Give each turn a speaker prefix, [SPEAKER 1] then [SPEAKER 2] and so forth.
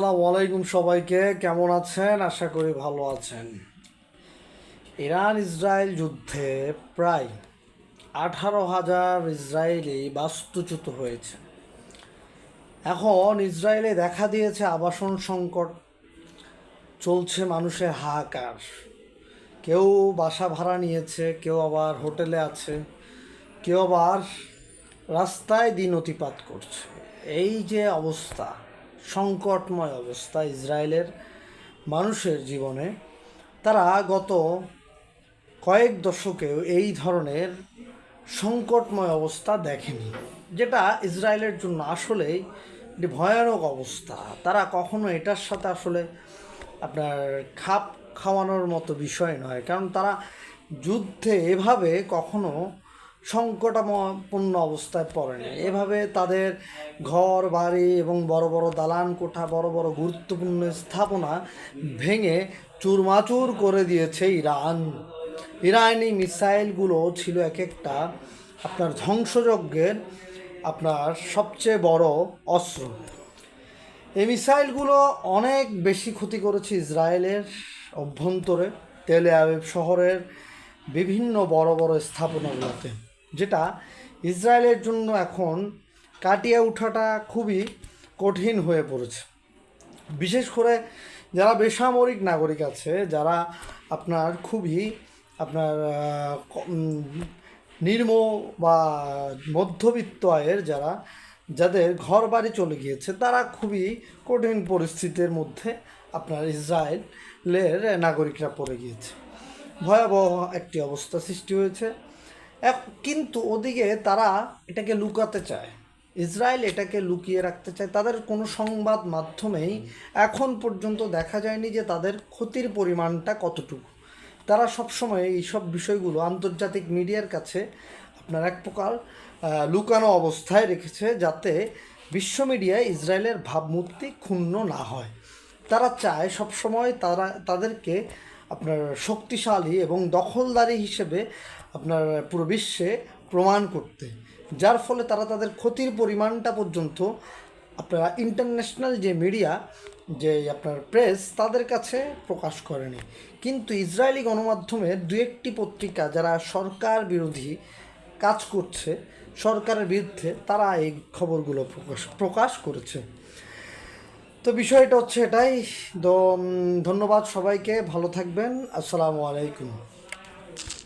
[SPEAKER 1] আসসালামু আলাইকুম সবাইকে, কেমন আছেন? আশা করি ভালো আছেন। ইরান ইসরায়েল যুদ্ধে প্রায় আঠারো হাজার ইসরায়েলি বাস্তুচ্যুত হয়েছে। এখন ইসরায়েলে দেখা দিয়েছে আবাসন সংকট, চলছে মানুষের হাহাকার। কেউ বাসা ভাড়া নিয়েছে, কেউ আবার হোটেলে আছে, কেউ আবার রাস্তায় দিন অতিপাত করছে। এই যে অবস্থা সংকটময় অবস্থা ইসরায়েলের মানুষের জীবনে। তারা গত কয়েক দশকেও এই ধরনের সংকটময় অবস্থা দেখেনি, যেটা ইসরায়েলের জন্য আসলেই একটি ভয়ানক অবস্থা। তারা কখনো এটার সাথে আসলে আপনার খাপ খাওয়ানোর মতো বিষয় নয়, কারণ তারা যুদ্ধে এভাবে কখনো সংকটাপন্ন অবস্থায় পড়েনি। এভাবে তাদের ঘর, বাড়ি এবং বড় বড় দালান কোঠা, বড় বড় গুরুত্বপূর্ণ স্থাপনা ভেঙে চুরমাচুর করে দিয়েছে ইরান। ইরানি মিসাইলগুলো ছিল এক একটা আপনার ধ্বংসযজ্ঞের আপনার সবচেয়ে বড় অস্ত্র। এই মিসাইলগুলো অনেক বেশি ক্ষতি করেছে ইসরায়েলের অভ্যন্তরে, তেলে আবিব শহরের বিভিন্ন বড় বড় স্থাপনাগুলোতে। যেটা ইসরায়েলের জন্য এখন কাটিয়ে ওঠাটা খুবই কঠিন হয়ে পড়েছে। বিশেষ করে যারা বেসামরিক নাগরিক আছে, যারা আপনার খুবই আপনার নিম্ন বা মধ্যবিত্ত আয়ের যারা, যাদের ঘর বাড়ি চলে গিয়েছে, তারা খুবই কঠিন পরিস্থিতির মধ্যে আপনার ইসরায়েলের নাগরিকরা পড়ে গিয়েছে। ভয়াবহ একটি অবস্থা সৃষ্টি হয়েছে। কিন্তু ওদিকে তারা এটাকে লুকাতে চায়। ইসরায়েল এটাকে লুকিয়ে রাখতে চায়। তাদের কোনো সংবাদ মাধ্যমেই এখন পর্যন্ত দেখা যায়নি যে তাদের ক্ষতির পরিমাণটা কতটুকু। তারা সবসময় এইসব বিষয়গুলো আন্তর্জাতিক মিডিয়ার কাছে আপনার এক প্রকার লুকানো অবস্থায় রেখেছে যাতে বিশ্ব মিডিয়ায় ইসরায়েলের ভাবমূর্তি ক্ষুণ্ণ না হয়। তারা চায় সবসময় তারা, তাদেরকে আপনার শক্তিশালী এবং দখলদারি হিসেবে আপনার পুরো বিশ্বে প্রমাণ করতে। যার ফলে তারা তাদের ক্ষতির পরিমাণটা পর্যন্ত আপনারা ইন্টারন্যাশনাল যে মিডিয়া যে আপনার প্রেস তাদের কাছে প্রকাশ করেনি। কিন্তু ইসরায়েলি গণমাধ্যমের দু একটি পত্রিকা যারা সরকার বিরোধী কাজ করছে, সরকারের বিরুদ্ধে তারা এই খবরগুলো প্রকাশ প্রকাশ করেছে। তো বিষয়টা হচ্ছে এটাই। ধন্যবাদ সবাইকে ভালো থাকবেন। আসসালামু আলাইকুম।